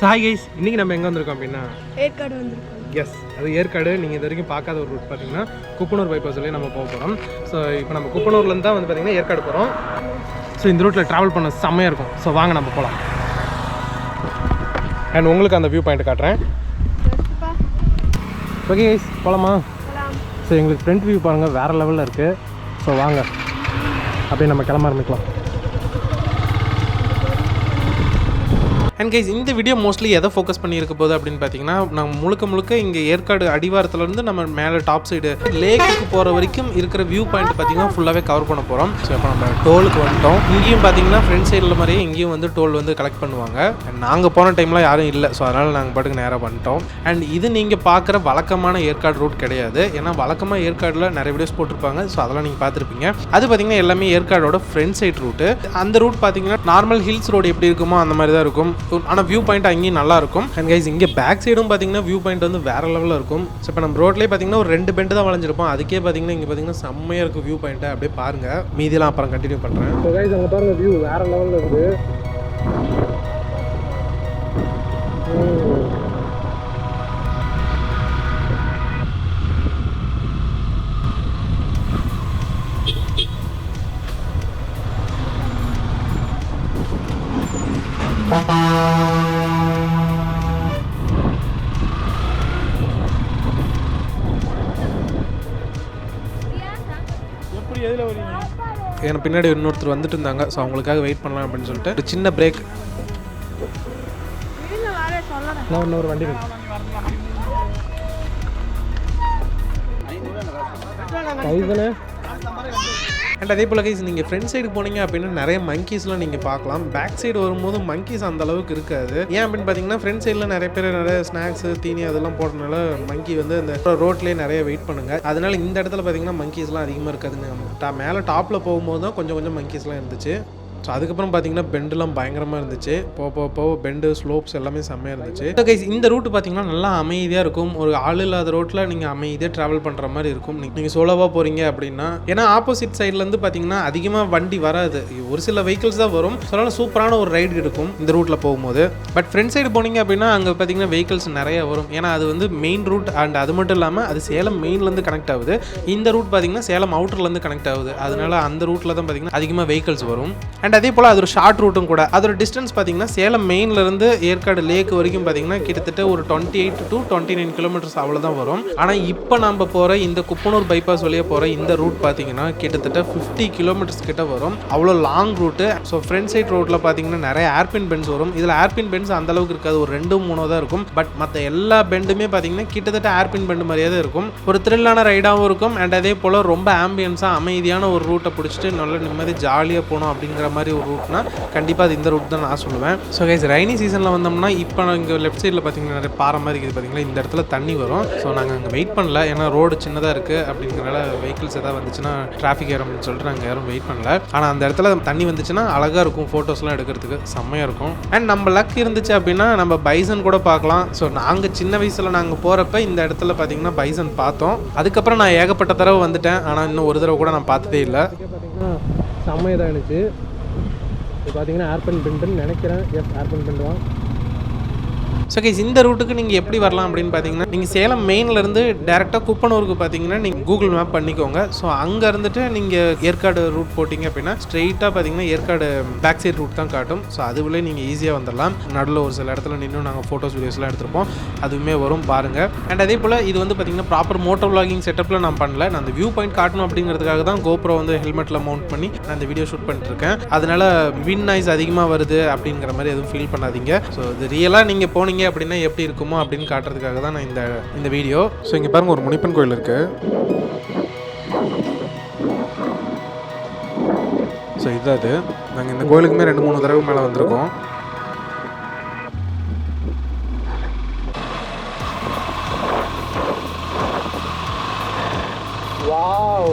Sai guys இன்றைக்கி நம்ம எங்கே வந்திருக்கோம் அப்படின்னா? ஏற்காடு வந்திருக்கோம். எஸ் அது ஏற்காடு. நீங்கள் இது வரைக்கும் பார்க்காத ஒரு ரூட் பார்த்தீங்கன்னா குப்பனூர் பைபாஸ் வழியாக நம்ம போக போகிறோம் ஸோ இப்போ நம்ம குப்பனூர்லேருந்து தான் வந்து பார்த்தீங்கன்னா ஏற்காடு போகிறோம் ஸோ இந்த ரூட்டில் ட்ராவல் பண்ண செம்மையாக இருக்கும். ஸோ வாங்க நம்ம போகலாம் அண்ட் உங்களுக்கு அந்த வியூ பாயிண்ட் காட்டுறேன். ஓகே கைஸ் போகலாம் ஸோ எங்களுக்கு ஃப்ரண்ட் வியூ பாருங்கள் வேறு லெவலில் இருக்குது ஸோ வாங்க. அப்படியே நம்ம கிளம்ப ஆரம்பிக்கலாம். அண்ட் கைஸ் இந்த வீடியோ மோஸ்ட்லி எதை ஃபோக்கஸ் பண்ணியிருக்க போகுது அப்படின்னு பார்த்தீங்கன்னா நம்ம முழுக்க முழுக்க இங்கே ஏற்காடு அடிவாரத்துலேருந்து நம்ம மேலே டாப் சைடு லேக்குக்கு போகிற வரைக்கும் இருக்கிற வியூ பாயிண்ட் பார்த்தீங்கன்னா ஃபுல்லாகவே கவர் பண்ண போகிறோம் ஸோ இப்போ நம்ம டோலுக்கு வந்துட்டோம். இங்கேயும் பார்த்தீங்கன்னா ஃப்ரண்ட் சைடில் மாதிரியே இங்கேயும் வந்து டோல் வந்து கலெக்ட் பண்ணுவாங்க. அண்ட் நாங்கள் போன டைம்லாம் யாரும் இல்லை. ஸோ அதனால் நாங்கள் பாட்டுக்கு நேராக பண்ணிட்டோம் அண்ட் இது நீங்கள் பார்க்குற வழக்கமான ஏற்காடு ரூட் கிடையாது. ஏன்னா வழக்கமாக ஏற்காடில் நிறைய வீடியோஸ் போட்டிருப்பாங்க. ஸோ அதெல்லாம் நீங்கள் பார்த்துருப்பீங்க. அது பார்த்தீங்கன்னா எல்லாமே ஏற்காடோட ஃப்ரண்ட் சைட் ரூட்டு அந்த ரூட் பார்த்தீங்கன்னா நார்மல் ஹில்ஸ் ரோடு எப்படி இருக்குமோ அந்த மாதிரி தான் இருக்கும். ஆனால் வியூ பாயிண்ட் அங்கேயும் நல்லா இருக்கும். அண்ட் கைஸ் இங்கே பேக் சைடும் பார்த்தீங்கன்னா வியூ பாயிண்ட் வந்து வேற லெவலில் இருக்கும். ஸோ இப்போ நம்ம ரோட்லேயே பார்த்தீங்கன்னா ஒரு ரெண்டு பெண்டு தான் வளைஞ்சிருப்போம். அதுக்கே பார்த்தீங்கன்னா இங்கே பார்த்தீங்கன்னா செம்மையாக இருக்கும் வியூ பாயிண்ட்டை அப்படியே பாருங்கள் மீதிலாம் அப்புறம் கண்டினியூ பண்ணுறேன் ஸோ கைஸ் அங்கே பாருங்க வியூ வேற லெவலில் இருக்குது. எப்படி எதில் வரீங்க? எனக்கு பின்னாடி இன்னொருத்தர் வந்துட்டு இருந்தாங்க. ஸோ அவங்களுக்காக வெயிட் பண்ணலாம் அப்படின்னு சொல்லிட்டு. ஒரு சின்ன பிரேக் இன்னொரு வண்டி கைதானே அண்ட் அதே போல் கைஸ் நீங்கள் ஃப்ரண்ட் சைடு போனீங்க அப்படின்னா நிறைய மங்கீஸ்லாம் நீங்கள் பார்க்கலாம். பேக் சைடு வரும்போது மங்கீஸ் அந்த அளவுக்கு இருக்காது. ஏன் அப்படின்னு பார்த்தீங்கன்னா ஃப்ரண்ட் சைடில் நிறைய பேர் நிறைய ஸ்நாக்ஸ் தீனி அதெல்லாம் போடுறதுனால மங்கி வந்து அந்த ரோட்லேயே நிறைய வெயிட் பண்ணுங்க. அதனால இந்த இடத்துல பார்த்தீங்கன்னா மங்கீஸ்லாம் அதிகமாக இருக்காதுங்க. டா மேலே டாப்பில் போகும்போது தான் கொஞ்சம் கொஞ்சம் மங்கீஸ்லாம் இருந்துச்சு. ஸோ அதுக்கப்புறம் பார்த்தீங்கன்னா பெண்டுலாம் பயங்கரமாக இருந்துச்சு. போக போக போக பெண்டு ஸ்லோப்ஸ் எல்லாமே செம்மையாக இருந்துச்சு. ஓகே இந்த ரூட் பார்த்தீங்கன்னா நல்லா அமைதியாக இருக்கும். ஒரு ஆள் இல்லாத ரோட்டில் நீங்கள் அமைதியாக ட்ராவல் பண்ணுற மாதிரி இருக்கும். நீங்கள் சோலோவாக போகிறீங்க அப்படின்னா ஏன்னா ஆப்போசிட் சைட்லேருந்து பார்த்தீங்கன்னா அதிகமாக வண்டி வராது. ஒரு சில வெஹிக்கிள்ஸ் தான் வரும். ஸோ அதனால் சூப்பரான ஒரு ரைடு இருக்கும் இந்த ரூட்டில் போகும்போது. பட் ஃப்ரண்ட் சைடு போனீங்க அப்படின்னா அங்கே பார்த்தீங்கன்னா வெஹிக்கிள்ஸ் நிறைய வரும். ஏன்னா அது வந்து மெயின் ரூட் அண்ட் அது மட்டும் இல்லாமல் அது சேலம் மெயின்லேருந்து கனெக்ட் ஆகுது. இந்த ரூட் பார்த்தீங்கன்னா சேலம் அவுட்டர்லேருந்து கனெக்ட் ஆகுது. அதனால அந்த ரூட்டில் தான் பார்த்தீங்கன்னா அதிகமாக வெஹிக்கிள்ஸ் வரும். அண்ட் அண்ட் அதே போல் அது ஒரு ஷார்ட் ரூட்டும் கூட. அதோட டிஸ்டன்ஸ் பார்த்தீங்கன்னா சேலம் மெயின்லேருந்து ஏற்காடு லேக் வரைக்கும் பார்த்தீங்கன்னா கிட்டத்தட்ட ஒரு twenty eight to twenty nine kilometers அவ்வளோதான் வரும். ஆனால் இப்போ நம்ம போகிற இந்த குப்பனூர் பைபாஸ் வழியாக போகிற இந்த ரூட் பார்த்தீங்கன்னா கிட்டத்தட்ட ஃபிஃப்டி கிலோமீட்டர்ஸ் கிட்ட வரும். அவ்வளோ long route so front side ரோட்டில் பார்த்தீங்கன்னா நிறைய ஏர்பின் பென்ஸ் வரும். இதில் ஏர்பின் பென்ஸ் அந்த அளவுக்கு இருக்காது. ஒரு ரெண்டு மூணோ தான் இருக்கும். பட் மற்ற எல்லா பெண்டுமே பார்த்தீங்கன்னா கிட்டத்தட்ட ஏர்பின் பெண்டு மாதிரியே தான் இருக்கும். ஒரு த்ரில்லான ரைடாகவும் இருக்கும். அண்ட் அதே போல் ரொம்ப ஆம்பியன்ஸாக அமைதியான ஒரு ரூட்டை பிடிச்சிட்டு நல்ல நிம்மதி ஜாலியாக போகணும் அப்படிங்கிற மாதிரி மாதிரி ஒரு ரூட்னா கண்டிப்பாக அது இந்த ரூட் தான் நான் சொல்லுவேன். ஸோ கைஸ் ரைனி சீசனில் வந்தோம்னா இப்போ இங்கே லெஃப்ட் சைடில் பார்த்தீங்கன்னா நிறைய பாறை மாதிரி இருக்குது பார்த்தீங்களா இந்த இடத்துல தண்ணி வரும். ஸோ நாங்கள் அங்கே வெயிட் பண்ணல. ஏன்னா ரோடு சின்னதாக இருக்குது அப்படிங்கிறனால வெஹிக்கிள்ஸ் எதாவது வந்துச்சுன்னா டிராஃபிக் ஏறும் அப்படின்னு சொல்லிட்டு நாங்கள் யாரும் வெயிட் பண்ணல. ஆனால் அந்த இடத்துல தண்ணி வந்துச்சுன்னா அழகாக இருக்கும் ஃபோட்டோஸ்லாம் எடுக்கிறதுக்கு. செம்மையாக இருக்கும். அண்ட் நம்ம லக் இருந்துச்சு அப்படின்னா நம்ம பைசன் கூட பார்க்கலாம். ஸோ நாங்கள் சின்ன வயசில் நாங்கள் போகிறப்ப இந்த இடத்துல பார்த்தீங்கன்னா பைசன் பார்த்தோம். அதுக்கப்புறம் நான் ஏகப்பட்ட தடவை வந்துட்டேன். ஆனால் இன்னும் ஒரு தடவை கூட நான் பார்த்ததே இல்லை. பார்த்தீங்கன்னா இருந்துச்சு. இது பார்த்தீங்கன்னா ஆர்பன் பெண்டுன்னு நினைக்கிறேன். எஸ் ஆர்பன் பெண்டு தான். ஸோ கைஸ் இந்த ரூட்டுக்கு நீங்கள் எப்படி வரலாம் அப்படின்னு பார்த்தீங்கன்னா நீங்கள் சேலம் மெயின்லேருந்து டேரெக்டாக குப்பனூருக்கு பார்த்தீங்கன்னா நீங்கள் கூகுள் மேப் பண்ணிக்கோங்க. ஸோ அங்கே இருந்துட்டு நீங்கள் ஏற்காடு ரூட் போட்டிங்க அப்படின்னா ஸ்ட்ரெயிட்டாக பார்த்தீங்கன்னா ஏற்காடு பேக் சைட் ரூட் தான் காட்டும். ஸோ அதுவுலேயே நீங்கள் ஈஸியாக வந்துடலாம். நடுவில் ஒரு சில இடத்துல நின்று நாங்கள் ஃபோட்டோஸ் வீடியோஸ்லாம் எடுத்திருப்போம். அதுவுமே வரும் பாருங்கள் அண்ட் அதே போல் இது வந்து பார்த்தீங்கன்னா ப்ராப்பர் மோட்டோ vlogging செட்டப்பில் நான் பண்ணல. நான் அந்த வியூ பாயிண்ட் காட்டணும் அப்படிங்கிறதுக்காக தான் கோப்ரோ வந்து ஹெல்மெட்டில் மவுண்ட் பண்ணி நான் இந்த வீடியோ ஷூட் பண்ணிட்டுருக்கேன் அதனால் வின் நாய்ஸ் அதிகமாக வருது அப்படிங்கிற மாதிரி எதுவும் ஃபீல் பண்ணாதீங்க. ஸோ இது ரியலாக நீங்கள் போனீங்க அப்படின்னா எப்படி இருக்குமோ அப்படின்னு காட்டுறதுக்காக தான் நான் இந்த இந்த வீடியோ. ஸோ இங்கே பாருங்கள் ஒரு முனிப்பன் கோயில் இருக்குது ஸோ இதுதான் அது. நாங்கள் இந்த கோயிலுக்குமே ரெண்டு மூணு தடவை மேலே வந்திருக்கோம். வாவ்.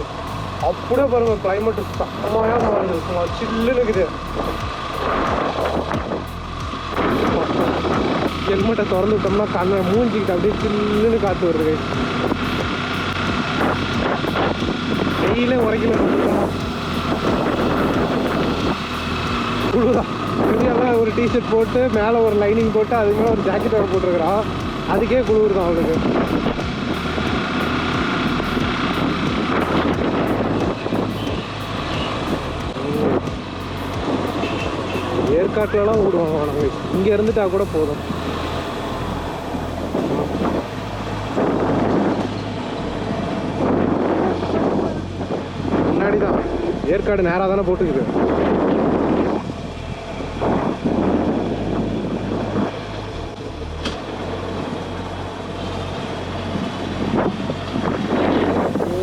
அப்படியே பாருங்க கிளைமேட் செம்மையாக வருது சில்லுன்னு இருக்குது. ஹெல்மெட்டை திறந்து விட்டோம்னா கண்ணை மூஞ்சிக்கிட்டு அப்படியே சில்லுன்னு காற்று வருது வெயிலே உரைக்கல குளிரா இங்கெல்லாம் ஒரு டிஷர்ட் போட்டு மேலே ஒரு லைனிங் போட்டு அதுக்கு மேலே ஒரு ஜாக்கெட் வேறு போட்டிருக்கிறான். அதுக்கே குளிர் தான் அவளுக்கு. ஏற்காட்டுலலாம் விடுவாங்க நாங்கள் இங்கே இருந்துட்டா கூட போதும் முன்னாடி தான் ஏற்காடு நேராக தானே போட்டுக்குது. ஓ,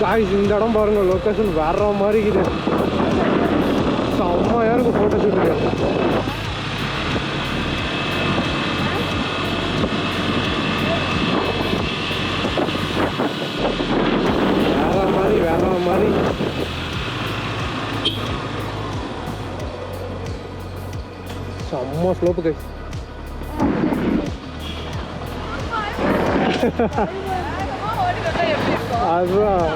காய்ஸ் இந்த இடம் பாருங்க லொக்கேஷன் வேற மாதிரி இருக்குது. செம்மையா இருக்கு ஃபோட்டோ ஷூட்டுக்கு செம்ம ஸ்லோப்பு கை அதுதான்.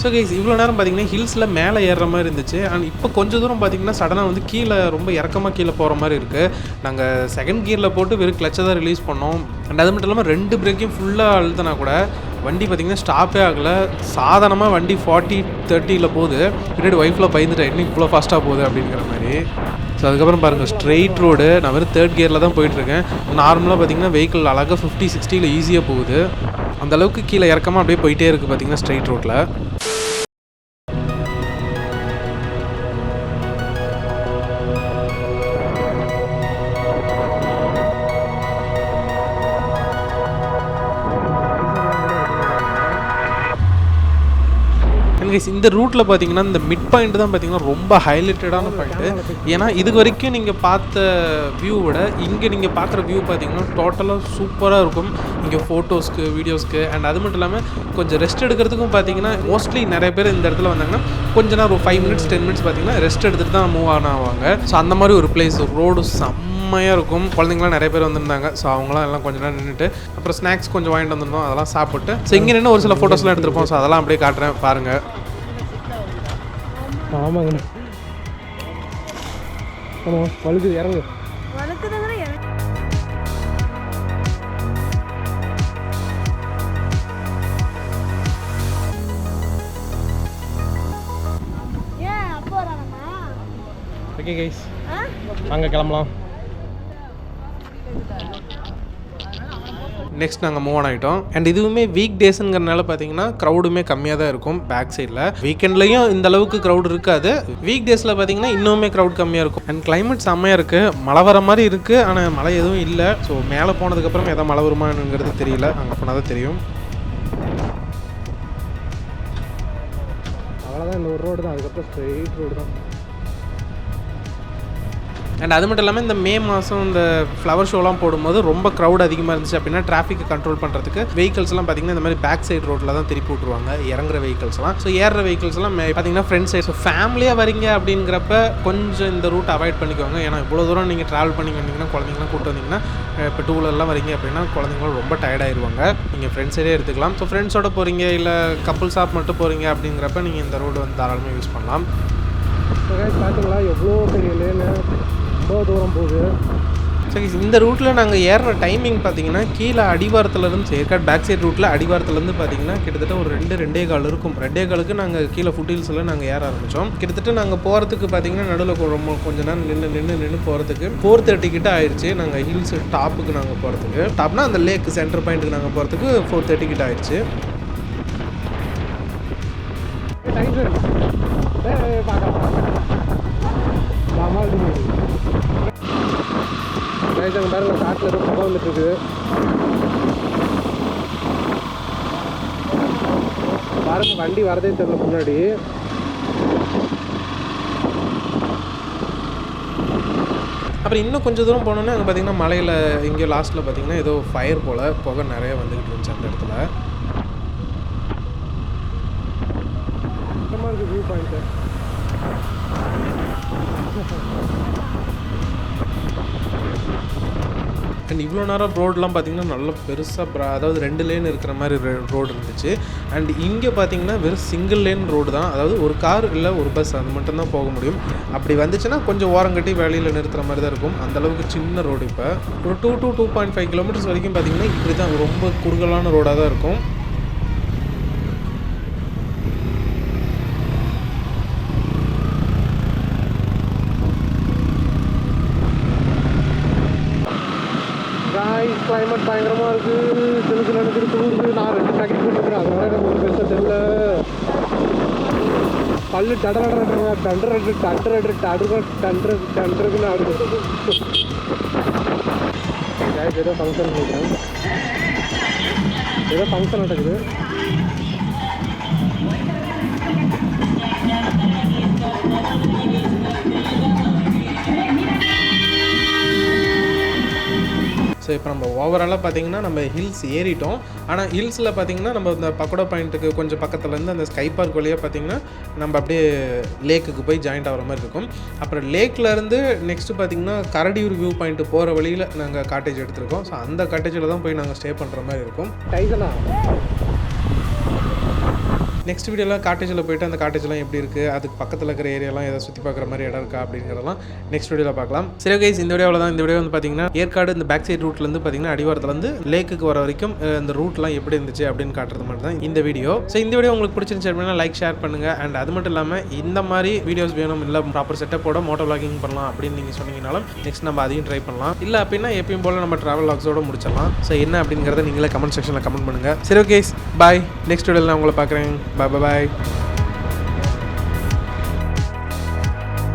ஸோ கைஸ் இவ்வளோ நேரம் பார்த்தீங்கன்னா ஹில்ஸில் மேலே ஏறுற மாதிரி இருந்துச்சு. அண்ட் இப்போ கொஞ்சம் தூரம் பார்த்தீங்கன்னா சடனாக வந்து கீழே ரொம்ப இறக்கமாக கீழே போகிற மாதிரி இருக்குது நாங்கள் செகண்ட் கியரில் போட்டு வெறும் கிளச்சை தான் ரிலீஸ் பண்ணோம். அண்ட் அது மட்டும் இல்லாமல் ரெண்டு பிரேக்கையும் ஃபுல்லாக அழுத்தினா கூட வண்டி பார்த்தீங்கன்னா ஸ்டாப்பே ஆகலை. சாதாரணமாக வண்டி ஃபார்ட்டி தேர்ட்டியில் போகுது. பின்னாடி ஒய்ஃபில் பயந்துட்டேன் இன்னும் இவ்வளோ ஃபாஸ்ட்டாக போகுது? அப்படிங்கிற மாதிரி. ஸோ அதுக்கப்புறம் பாருங்கள் ஸ்ட்ரெயிட் ரோடு நான் வெறும் தேர்ட் கியரில் தான் போயிட்டுருக்கேன் நார்மலாக பார்த்தீங்கன்னா வெஹிக்கிள் அழகாக ஃபிஃப்டி சிக்ஸ்டியில் ஈஸியாக போகுது. அந்தளவுக்கு கீழே இறக்கமாக அப்படியே போயிட்டே இருக்குது பார்த்தீங்கன்னா ஸ்ட்ரெயிட் ரோட்டில் guys, இந்த ரூட்டில் பார்த்தீங்கன்னா இந்த மிட் பாயிண்ட் தான் பார்த்தீங்கன்னா ரொம்ப ஹைலைட்டடான பாயிண்ட்டு ஏன்னா இது வரைக்கும் நீங்கள் பார்த்த வியூ விட இங்கே நீங்கள் பார்க்குற வியூ பார்த்தீங்கன்னா டோட்டலாக சூப்பராக இருக்கும். இங்கே ஃபோட்டோஸ்க்கு வீடியோஸ்க்கு அண்ட் அது மட்டும் இல்லாமல் கொஞ்சம் ரெஸ்ட் எடுக்கிறதுக்கும் பார்த்தீங்கன்னா மோஸ்ட்லி நிறைய பேர் இந்த இடத்துல வந்தாங்கன்னா கொஞ்ச நேரம் ஒரு ஃபைவ் மினிட்ஸ் டென் மினிட்ஸ் பார்த்தீங்கன்னா ரெஸ்ட் எடுத்துகிட்டு தான் மூவ் ஆன் ஆவாங்க. ஸோ அந்த மாதிரி ஒரு பிளேஸ் ரோடு செம்மையாக இருக்கும். குழந்தைங்களாம் நிறைய பேர் வந்திருந்தாங்க. ஸோ அவங்களாம் எல்லாம் கொஞ்ச நேரம் நின்றுட்டு அப்புறம் ஸ்நாக்ஸ் கொஞ்சம் வாங்கிட்டு வந்திருந்தோம். அதெல்லாம் சாப்பிட்டு. ஸோ இங்கே நின்று ஒரு சில ஃபோட்டோஸ்லாம் எடுத்திருப்போம். ஸோ அதெல்லாம் அப்படியே காட்டுறேன். பாருங்கள் ஆமாங்க ஆமாம் வழுக்குது இறங்கு வளர்க்குதுங்கிற எனக்கு ஏன் அப்போ வரானம்மா ஓகே கைஸ் ஆ அங்கே கிளம்பலாம் Next நாங்கள் மூவ் ஆன் ஆகிட்டோம் அண்ட் இதுவுமே வீக் டேஸுங்கிறனால பார்த்தீங்கன்னா க்ரௌடுமே கம்மியாக தான் இருக்கும் பேக் சைடில் வீக்கெண்ட்லையும் இந்த அளவுக்கு க்ரௌட் இருக்காது. வீக் டேஸில் பார்த்தீங்கன்னா இன்னுமே க்ரௌட் கம்மியாக இருக்கும். அண்ட் கிளைமேட் செம்மையாக இருக்குது மழை வர மாதிரி இருக்குது ஆனால் மழை எதுவும் இல்லை. ஸோ மேலே போனதுக்கப்புறம் எதாவது மழை வருமானங்கிறது தெரியல. அங்கே போனால் தான் தெரியும். அவ்வளோதான் இந்த ஒரு ரோடு தான். அதுக்கப்புறம் ஸ்ட்ரெயிட் ரோடு தான். அண்ட் அது மட்டும் இல்லாமல் இந்த மே மாதம் இந்த ஃப்ளவர் ஷோலாம் போடும்போது ரொம்ப க்ரௌட் அதிகமாக இருந்துச்சு அப்படின்னா டிராஃபிக்கை கண்ட்ரோல் பண்ணுறதுக்கு வெஹிக்கல்ஸ்லாம் பார்த்திங்கன்னா இந்த மாதிரி பேக் சைடு ரோட்டில் தான் திருப்பி விட்ருவாங்க இறங்குற வெஹிக்கல்ஸ்லாம் ஸோ ஏறுற வெஹிக்கல்ஸ்லாம் பார்த்தீங்கன்னா ஃப்ரண்ட் சைடு ஸோ ஃபேமிலியாக வரீங்க அப்படிங்கிறப்ப கொஞ்சம் இந்த ரூட் அவாய்ட் பண்ணிக்கோங்க. ஏன்னா இவ்வளோ தூரம் நீங்கள் ட்ராவல் பண்ணி வந்தீங்கன்னா குழந்தைங்களாம் கூப்பிட்டு வந்தீங்கன்னா இப்போ டூ வீலர்லாம் வரீங்க அப்படின்னா குழந்தைங்களும் ரொம்ப டயர்டாயிருவாங்க நீங்கள் ஃப்ரெண்ட்ஸ் சைடே எடுத்துக்கலாம் ஸோ ஃப்ரெண்ட்ஸோட போகிறீங்க இல்லை கப்புள் ஷாப் மட்டும் போகிறீங்க அப்படிங்கிறப்ப நீங்கள் இந்த ரோடு வந்து தாராளமாக யூஸ் பண்ணலாம். பார்த்துக்கலாம் எவ்வளோ பெரிய லேனு ரொம்ப தூரம் போகுது. சரி இந்த ரூட்டில் நாங்கள் ஏறின டைமிங் பார்த்தீங்கன்னா கீழே அடிவாரத்துலேருந்து ஏற்காடு பேக் சைடு ரூட்டில் அடிவாரத்துலேருந்து பார்த்தீங்கன்னா கிட்டத்தட்ட ஒரு ரெண்டு ரெண்டே கால் இருக்கும். ரெண்டே காலுக்கு நாங்கள் கீழே ஃபுட் ஹில்ஸில் நாங்கள் ஏற ஆரம்பித்தோம் கிட்டத்தட்ட நாங்கள் போகிறதுக்கு பார்த்தீங்கன்னா நடுவில் ரொம்ப கொஞ்ச நேரம் நின்று நின்று நின்று போகிறதுக்கு ஃபோர் தேர்ட்டி கிட்ட ஆயிடுச்சு நாங்கள் ஹில்ஸ் டாப்புக்கு நாங்கள் போகிறதுக்கு டாப்னா அந்த லேக் சென்டர் பாயிண்ட்டுக்கு நாங்கள் போகிறதுக்கு ஃபோர் தேர்ட்டி கிட்ட ஆயிடுச்சு கைஸ் அங்கே பாருங்க காட்டில் எதுவும் புகை வந்துட்டுருக்கு பாருங்க வண்டி வரதே தெரியல முன்னாடி அப்புறம் இன்னும் கொஞ்சம் தூரம் போனோன்னே அங்கே பார்த்தீங்கன்னா மலையில் இங்கே லாஸ்ட்டில் பார்த்தீங்கன்னா ஏதோ ஃபயர் போல் புகை நிறைய வந்துக்கிட்டு இருந்துச்சு அந்த இடத்துல. வியூ பாயிண்ட்டு அண்ட் இவ்வளோ நேரம் ரோடெலாம் பார்த்தீங்கன்னா நல்ல பெருசாக ப்ரா அதாவது ரெண்டு லேன் இருக்கிற மாதிரி ரோடு இருந்துச்சு. அண்ட் இங்கே பார்த்தீங்கன்னா வெறும் சிங்கிள் லேன் ரோடு தான். அதாவது ஒரு கார் இல்லை ஒரு பஸ் அது மட்டும் தான் போக முடியும். அப்படி வந்துச்சுன்னா கொஞ்சம் ஓரம் கட்டி வேலையில் நிறுத்துகிற மாதிரி தான் இருக்கும். அந்தளவுக்கு சின்ன ரோடு இப்போ. ஒரு two two two point five kilometers வரைக்கும் பார்த்தீங்கன்னா இப்படி தான் ரொம்ப குறுகலான ரோடாக தான் இருக்கும் காய்ஸ் கிளைமேட் பயங்கரமாக இருக்குது சிலு சில எனக்கு குளிருது நான் ரெண்டு பேக்கெட் போட்டுருக்கேன் அதனால எனக்கு ஒரு பெருசாக தெரியல. பல்லு டடர டண்டர் அடு டண்டர் அடு டடர் டண்டர் டண்டருக்குன்னு ஆடுது ஏதோ ஃபங்க்ஷன் நினைக்கிறேன் ஏதோ ஃபங்க்ஷன் நடக்குது. ஸோ இப்போ நம்ம ஓவராலாக பார்த்தீங்கன்னா நம்ம ஹில்ஸ் ஏறிட்டோம். ஆனால் ஹில்ஸில் பார்த்தீங்கன்னா நம்ம இந்த பக்கோடா பாயிண்ட்டுக்கு கொஞ்சம் பக்கத்துலேருந்து அந்த ஸ்கை பார்க் வழியாக பார்த்தீங்கன்னா நம்ம அப்படியே லேக்குக்கு போய் ஜாயிண்ட் ஆகிற மாதிரி இருக்கும். அப்புறம் லேக்லேருந்து நெக்ஸ்ட்டு பார்த்தீங்கன்னா கரடியூர் வியூ பாயிண்ட் போகிற வழியில் நாங்கள் காட்டேஜ் எடுத்திருக்கோம். ஸோ அந்த காட்டேஜில் தான் போய் நாங்கள் ஸ்டே பண்ணுற மாதிரி இருக்கும். டைசனா நெக்ஸ்ட் வீடியோலாம் காட்டேஜில் போயிட்டு அந்த காட்டேஜ்லாம் எப்படி இருக்குது அதுக்கு பக்கத்தில் இருக்கிற ஏரியாலாம் எதாவது சுற்றி பார்க்குற மாதிரி இடம் இருக்கா அப்படிங்கிறதெல்லாம் நெக்ஸ்ட் வீடியோவில் பார்க்கலாம். சரி ஓகே இந்த வீடியோவில் தான் இந்த வீடியோ வந்து பார்த்தீங்கன்னா ஏற்காடு இந்த பேக் சைட் ரூட்லேருந்து பார்த்தீங்கன்னா அடிவாரத்துலேருந்து லேக்குக்கு வர வரைக்கும் இந்த ரூட்லாம் எப்படி இருந்துச்சு அப்படின்னு காட்டுறது மட்டும் தான் இந்த வீடியோ ஸோ இந்த வீடியோ உங்களுக்கு பிடிச்சிருந்துச்சு அப்படின்னா லைக் ஷேர் பண்ணுங்கள் அண்ட் அது மட்டும் இல்லாமல் இந்த மாதிரி வீடியோஸ் வேணும் இல்லை ப்ராப்பர் செட்டப்போட மோட்டோ vlogging பண்ணலாம் அப்படின்னு நீங்கள் சொன்னீங்கனாலும் நெக்ஸ்ட் நம்ம அதையும் ட்ரை பண்ணலாம். இல்லை அப்படின்னா எப்பயும் போல் நம்ம ட்ராவல் லாக்ஸோட முடிச்சிடலாம். ஸோ என்ன அப்படிங்கிறத நீங்களே கமெண்ட் செக்ஷனில் கமெண்ட் பண்ணுங்கள் சரி ஓகே பாய் நெக்ஸ்ட் வீடியோவில் நான் உங்களை பார்க்குறேன். பாய் பாய்